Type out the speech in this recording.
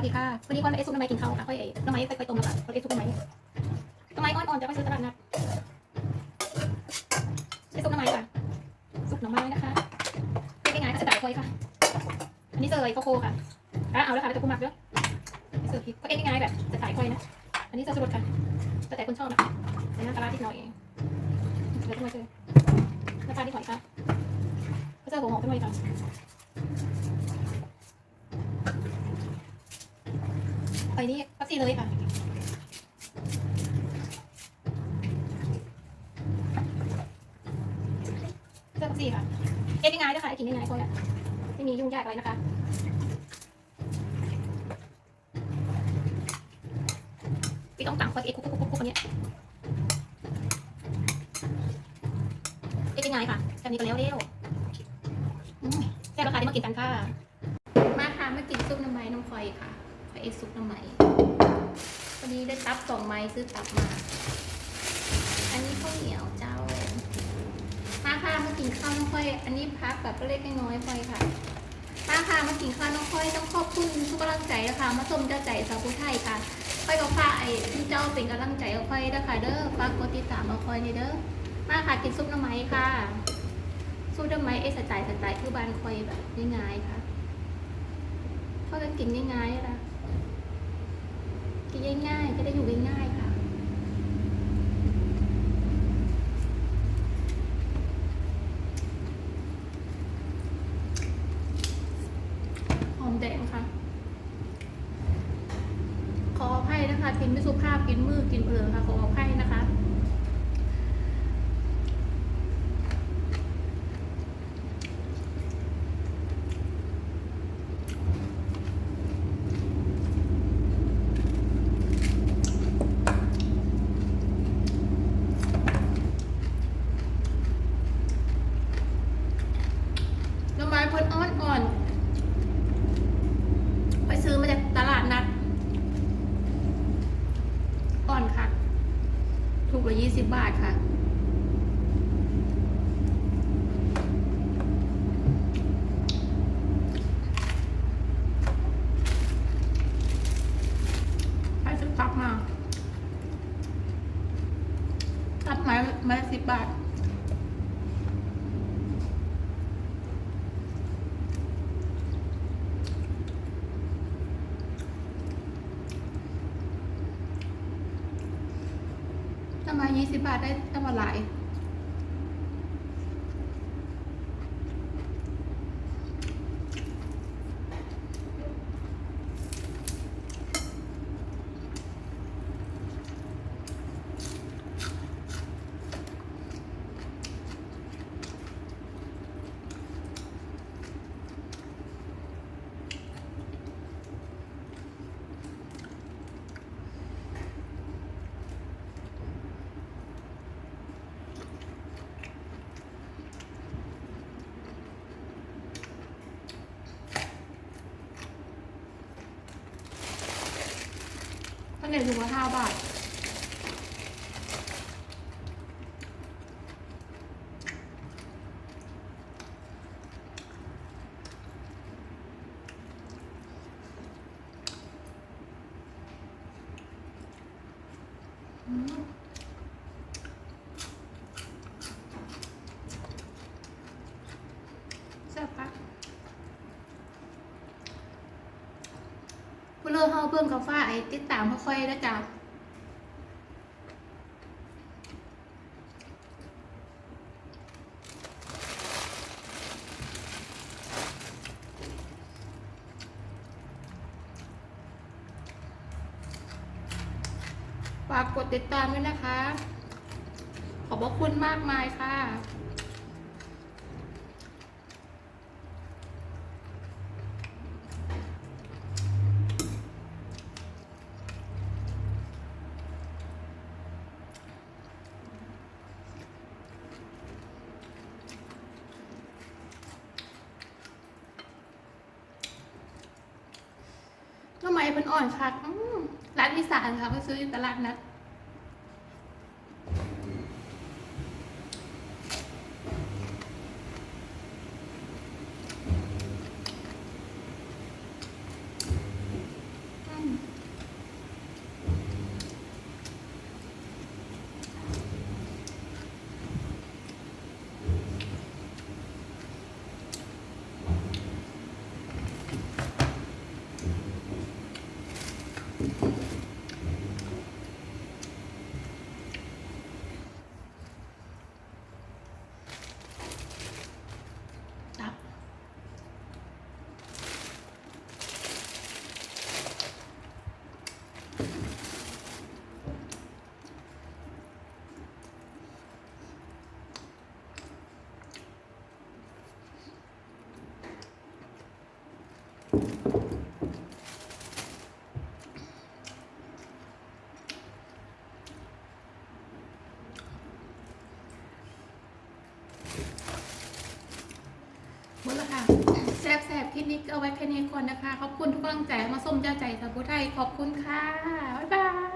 วัสดีค่ะวันนี้วันเอซุปน้ำไม้กินข้าวค่ะค่อยเอ๋น้ำไม้ไปไปต้มแล้วค่ะวันเอซุปน้ำไม้น้ำไม้อ่อนๆจะไปซื้อตลาดนัดเอซุปน้ำไม้ค่ะซุปน่อไม้นะคะเป็นยังไงคะจะจ่าคอยค่ะ อันนี้เซอร์ไลโคโค่ค่ะอะเอาแล้วค่ะเราจะปรุงหมักด้วยเสิร์พริกก็เอ็นง่ายๆแบบจะจ่ายคอยนะ อันนี้เซอร์สรุปค่ะแต่แต่คนชอบนะใส่น้ำปลาร้าที่หน่อยเองเดี๋ยวทำไมเซอร์น้ำปลาที่หน่อยค่ะก็เซอหัวหอมขึ้นมาอีกค่ะ ไปนี่พักซีเลยค่ะเลือกพักซีค่ะเอ็นง่ายด้วยค่ะได้กินง่ายๆพวกเนี้ยไม่มียุ่งยากอะไรนะคะไม่ต้องต่างคนเอ็กคุกคุกคุกคุกคนเนี้ยเอ็นง่ายค่ะแบบนี้ก็แล้วเร็วแซ่บราคาที่มากินกันค่ะ มาค่ะมากินซุปน้ำไม้น้องพลอยค่ะ พลอยเอกซุปน้ำไม้วันนี้ได้ตับสองไม้ซื้อตับมา อันนี้ข้าวเหนียวเจ้ามาค่ะมากินข้าวน้องพลอย อันนี้พักแบบเล็กน้อยๆพลอยค่ะมาค่ะมากินข้าวน้องพลอยต้องขอบคุณทุกกำลังใจนะคะมาชมเจ้าใจสาวผู้ไทยค่ะพลอยก็ฝากไอ้ที่เจ้าเป็นกำลังใจกับพลอยนะคะเด้อฝากกดติดตามมาพลอยในเด้อมาค่ะกินซุปน้ำไม้ค่ะซุปน้ำไม้เอสไตล์สไตล์คือบ้านพลอยแบบง่ายๆค่ะเขาจะกินง่ายๆนะ ง่ายๆจะได้อยู่ง่ายๆค่ะ หอมแดงค่ะ ขออภัยนะคะกินไม่สุภาพกินมือกินเผลอค่ะ ขออภัยนะคะ น้ำไม้เพิ่นอ่อนอ่อนๆไปซื้อมาจากตลาดนัด ก้อนค่ะถูกกว่ายี่สิบบาทค่ะไปซื้อตับมา ตับไม้ไม้สิบบาท มา 20บบาทได้ตั้งหลาย ข้าวเหนียวถุงละห้าบาทอืมแซ่บปะ ผู้เลิกเฮาเพิ่มกาแฟไอ้ติดตามค่อยๆนะจ๊ะฝากกดติดตามด้วยนะคะ ขอบพระคุณมากมายค่ะ ทำไมเป็นอ่อนค่ะอืมร้านอีสานค่ะไปซื้ออยู่ตลาดนัด ตับ หมดแล้วค่ะแซ่บแซบคลิปนี้ก็เอาไว้แค่นี้ก่อนนะคะ ขอบคุณทุกกำลังใจมาส้มเจ้าใจสาวผู้ไทยขอบคุณค่ะ บ๊ายบาย